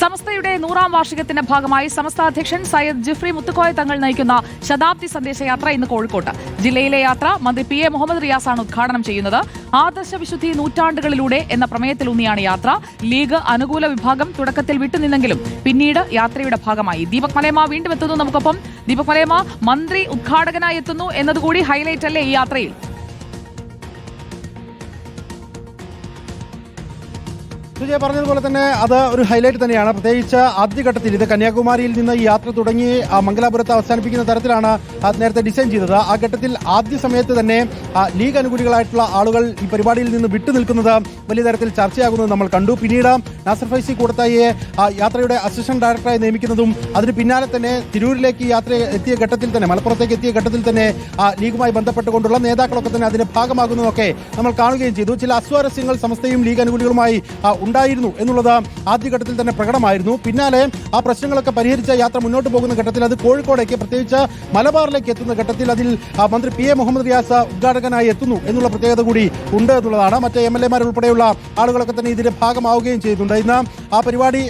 സമസ്തയുടെ നൂറാം വാർഷികത്തിന്റെ ഭാഗമായി സമസ്ത അധ്യക്ഷൻ സയ്യദ് ജിഫ്രി മുത്തുക്കോയ തങ്ങൾ നയിക്കുന്ന ശതാബ്ദി സന്ദേശയാത്ര ഇന്ന് കോഴിക്കോട്ട്. ജില്ലയിലെ യാത്ര മന്ത്രി പി എ മുഹമ്മദ് റിയാസാണ് ഉദ്ഘാടനം ചെയ്യുന്നത്. ആദർശ വിശുദ്ധി നൂറ്റാണ്ടുകളിലൂടെ എന്ന പ്രമേയത്തിലൂന്നിയാണ് യാത്ര. ലീഗ് അനുകൂല വിഭാഗം തുടക്കത്തിൽ വിട്ടുനിന്നെങ്കിലും പിന്നീട് യാത്രയുടെ ഭാഗമായി. ദീപക് മലയമ വീണ്ടും എത്തുന്നു. നമുക്കൊപ്പം ദീപക് മലയമ മന്ത്രി ഉദ്ഘാടകനായി എത്തുന്നു എന്നതുകൂടി ഹൈലൈറ്റ് അല്ലേ ഈ യാത്രയിൽ? സുജയ പറഞ്ഞതുപോലെ തന്നെ അത് ഒരു ഹൈലൈറ്റ് തന്നെയാണ്. പ്രത്യേകിച്ച് ആദ്യഘട്ടത്തിൽ ഇത് കന്യാകുമാരിയിൽ നിന്ന് യാത്ര തുടങ്ങി മംഗലാപുരത്ത് അവസാനിപ്പിക്കുന്ന തരത്തിലാണ് നേരത്തെ ഡിസൈൻ ചെയ്തത്. ആ ഘട്ടത്തിൽ ആദ്യ സമയത്ത് തന്നെ ലീഗ് അനുകൂലികളായിട്ടുള്ള ആളുകൾ ഈ പരിപാടിയിൽ നിന്ന് വിട്ടുനിൽക്കുന്നത് വലിയ തരത്തിൽ ചർച്ചയാകുന്നത് നമ്മൾ കണ്ടു. പിന്നീട് നാസർ ഫൈസി കൂടത്തായിയെ യാത്രയുടെ അസിസ്റ്റന്റ് ഡയറക്ടറായി നിയമിക്കുന്നതും അതിന് പിന്നാലെ തന്നെ തിരൂരിലേക്ക് യാത്ര എത്തിയ ഘട്ടത്തിൽ തന്നെ മലപ്പുറത്തേക്ക് എത്തിയ ഘട്ടത്തിൽ തന്നെ ലീഗുമായി ബന്ധപ്പെട്ടുകൊണ്ടുള്ള നേതാക്കളൊക്കെ തന്നെ അതിന്റെ ഭാഗമാകുന്നതൊക്കെ നമ്മൾ കാണുകയും ചെയ്തു. ചില അസ്വാരസ്യങ്ങൾ സമസ്തയും ലീഗ് അനുകൂലികളുമായി ഉണ്ടായിരുന്നു എന്നുള്ളത് ആദ്യഘട്ടത്തിൽ തന്നെ പ്രകടമായിരുന്നു. പിന്നാലെ ആ പ്രശ്നങ്ങളൊക്കെ പരിഹരിച്ച യാത്ര മുന്നോട്ട് പോകുന്ന ഘട്ടത്തിൽ അത് കോഴിക്കോടേക്ക് പ്രത്യേകിച്ച് മലബാറിലേക്ക് എത്തുന്ന ഘട്ടത്തിൽ അതിൽ മന്ത്രി പി. എ. മുഹമ്മദ് റിയാസ് ഉദ്ഘാടകനായി എത്തുന്നു എന്നുള്ള പ്രത്യേകത കൂടി ഉണ്ട് എന്നുള്ളതാണ്. മറ്റ് എം എൽ എമാർ ഉൾപ്പെടെയുള്ള ആളുകളൊക്കെ തന്നെ ഇതിന്റെ ഭാഗമാവുകയും ചെയ്തിട്ടുണ്ട്. ഇന്ന് ആ പരിപാടി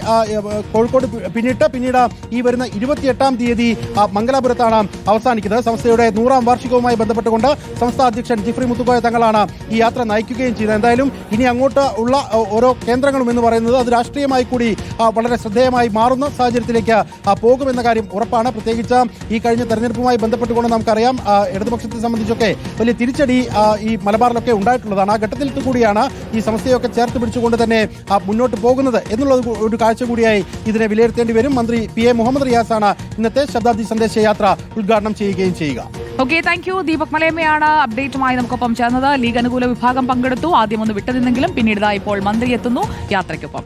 കോഴിക്കോട് പിന്നിട്ട് പിന്നീട് ഈ വരുന്ന ഇരുപത്തിയെട്ടാം തീയതി മംഗലാപുരത്താണ് അവസാനിക്കുന്നത്. സംസ്ഥയുടെ നൂറാം വാർഷികവുമായി ബന്ധപ്പെട്ടുകൊണ്ട് സംസ്ഥാന അധ്യക്ഷൻ ജിഫ്രി മുത്തുക്കോയ തങ്ങളാണ് ഈ യാത്ര നയിക്കുകയും ചെയ്തത്. എന്തായാലും ഇനി അങ്ങോട്ട് ഉള്ള ഓരോ ഓരോ കേന്ദ്രങ്ങളും എന്ന് പറയുന്നത് അത് രാഷ്ട്രീയമായി കൂടി വളരെ ശ്രദ്ധേയമായി മാറുന്ന സാഹചര്യത്തിലേക്ക് പോകുമെന്ന കാര്യം ഉറപ്പാണ്. പ്രത്യേകിച്ച് ഈ കഴിഞ്ഞ തെരഞ്ഞെടുപ്പുമായി ബന്ധപ്പെട്ടുകൊണ്ട് നമുക്കറിയാം ഇടതുപക്ഷത്തെ സംബന്ധിച്ചൊക്കെ വലിയ തിരിച്ചടി ഈ മലബാറിലൊക്കെ ഉണ്ടായിട്ടുള്ളതാണ്. ആ ഘട്ടത്തിൽ കൂടിയാണ് ഈ സമസ്യയൊക്കെ ചേർത്ത് പിടിച്ചുകൊണ്ട് തന്നെ മുന്നോട്ട് പോകുന്നത് എന്നുള്ളത് ഒരു കാഴ്ച കൂടിയായി ഇതിനെ വിലയിരുത്തേണ്ടി വരും. മന്ത്രി പി എ മുഹമ്മദ് റിയാസാണ് ഇന്നത്തെ ശതാബ്ദി സന്ദേശ യാത്ര ഉദ്ഘാടനം ചെയ്യുകയും ചെയ്യുക. ഓക്കെ താങ്ക് യു ദീപക് മലയമ്മയാണ് അപ്ഡേറ്റുമായി നമുക്കൊപ്പം ചേർന്നത്. ലീഗ് അനുകൂല വിഭാഗം പങ്കെടുത്തു. ആദ്യം ഒന്ന് വിട്ടുനിന്നെങ്കിലും പിന്നീട് ഇപ്പോൾ മന്ത്രി എത്തുന്നു. യാത്രയ്ക്കൊപ്പം.